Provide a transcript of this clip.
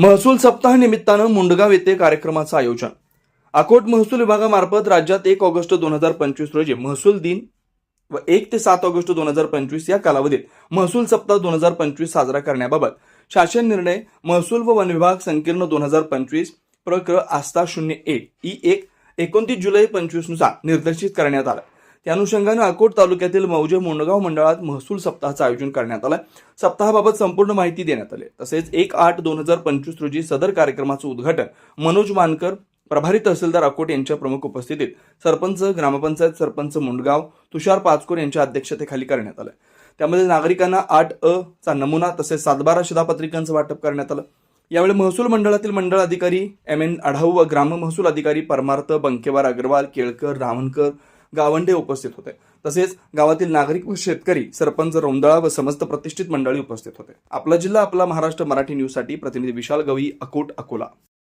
महसूल सप्ताह निमित्तानं मुंडगाव येथे कार्यक्रमाचं आयोजन. अकोट महसूल विभागामार्फत राज्यात एक ऑगस्ट दोन हजार पंचवीस रोजी महसूल दिन व एक ते सात ऑगस्ट दोन हजार पंचवीस या कालावधीत महसूल सप्ताह दोन हजार पंचवीस साजरा करण्याबाबत शासन निर्णय महसूल व वन विभाग संकीर्ण दोन हजार पंचवीस प्रक्र आस्था शून्य एक ई एक एकोणतीस जुलै पंचवीसनुसार निर्देशित करण्यात आलं. त्या अनुषंगानं अकोट तालुक्यातील मौजे मुंडगाव मंडळात महसूल सप्ताहाचं आयोजन करण्यात आलं सप्ताहाबाबत संपूर्ण माहिती देण्यात आली. तसेच एक आठ दोन हजार पंचवीस रोजी सदर कार्यक्रमाचं उद्घाटन मनोज मानकर प्रभारी तहसीलदार अकोट यांच्या प्रमुख उपस्थितीत सरपंच ग्रामपंचायत सरपंच मुंडगाव तुषार पाचकोर यांच्या अध्यक्षतेखाली करण्यात आलं त्यामध्ये नागरिकांना आठ अ चा नमुना तसेच सातबारा शिधापत्रिकांचं वाटप करण्यात आलं. यावेळी महसूल मंडळातील मंडळ अधिकारी एम एन आढाऊ व ग्राम महसूल अधिकारी परमार्थ बंकेवार अग्रवाल केळकर रावणकर गावंडे उपस्थित होते. तसेच गावातील नागरिक व शेतकरी सरपंच रोंदळा व समस्त प्रतिष्ठित मंडळी उपस्थित होते. आपला जिल्हा आपला महाराष्ट्र मराठी न्यूजसाठी प्रतिनिधी विशाल गवई अकोट अकोला.